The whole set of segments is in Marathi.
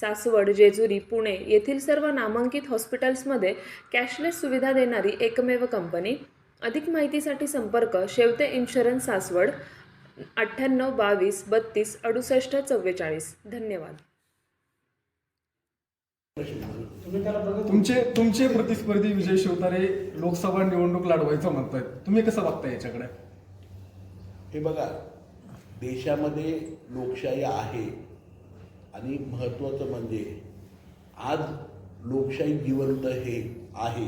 सासवड जेजुरी पुणे येथील सर्व नामांकित हॉस्पिटल्समध्ये कॅशलेस सुविधा देणारी एकमेव कंपनी. अधिक माहितीसाठी संपर्क शेवते इन्शुरन्स सासवड अठ्ठ्याण्णव बावीस बत्तीस अडुसष्ट चव्वेचाळीस. धन्यवाद. तुमचे तुमचे प्रतिस्पर्धी विजय शिवतारे लोकसभा निवडणूक लढवायचं म्हणतायत. तुम्ही कसं बघता याच्याकडे? हे बघा देशामध्ये लोकशाही आहे. आणि महत्त्वाचं म्हणजे आज लोकशाही जिवंत हे आहे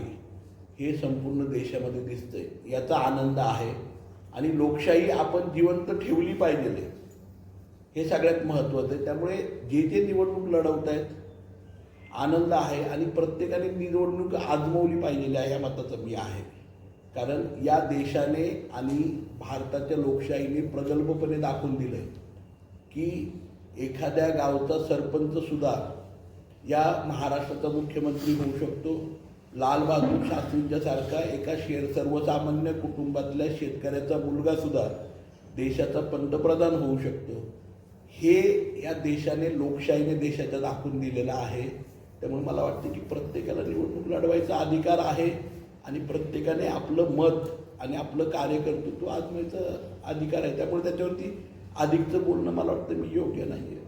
हे संपूर्ण देशामध्ये दिसतंय याचा आनंद आहे. आणि लोकशाही आपण जिवंत ठेवली पाहिजे हे सगळ्यात महत्त्वाचं आहे. त्यामुळे जे जे निवडणूक लढवत आहेत आनंद आहे आणि प्रत्येकाने निवडणूक आजमवली पाहिजे आहे या मताचं मी आहे. कारण या देशाने आणि भारताच्या लोकशाहीने प्रगल्भपणे दाखवून दिलं आहे की एखाद्या गावचा सरपंच सुद्धा या महाराष्ट्राचा मुख्यमंत्री होऊ शकतो. लालबहादूर शास्त्रींच्या सारखा एका शेर सर्वसामान्य कुटुंबातल्या शेतकऱ्याचा मुलगा सुद्धा देशाचा पंतप्रधान होऊ शकतो. हे या देशाने लोकशाहीने देशाच्या दाखवून दिलेलं आहे. त्यामुळे मला वाटतं की प्रत्येकाला निवडणूक लढवायचा अधिकार आहे आणि प्रत्येकाने आपलं मत आणि आपलं कार्यकर्तृत्व आजमायचा अधिकार आहे. त्यामुळे त्याच्यावरती अधिकचं बोलणं मला वाटतं मी योग्य नाही आहे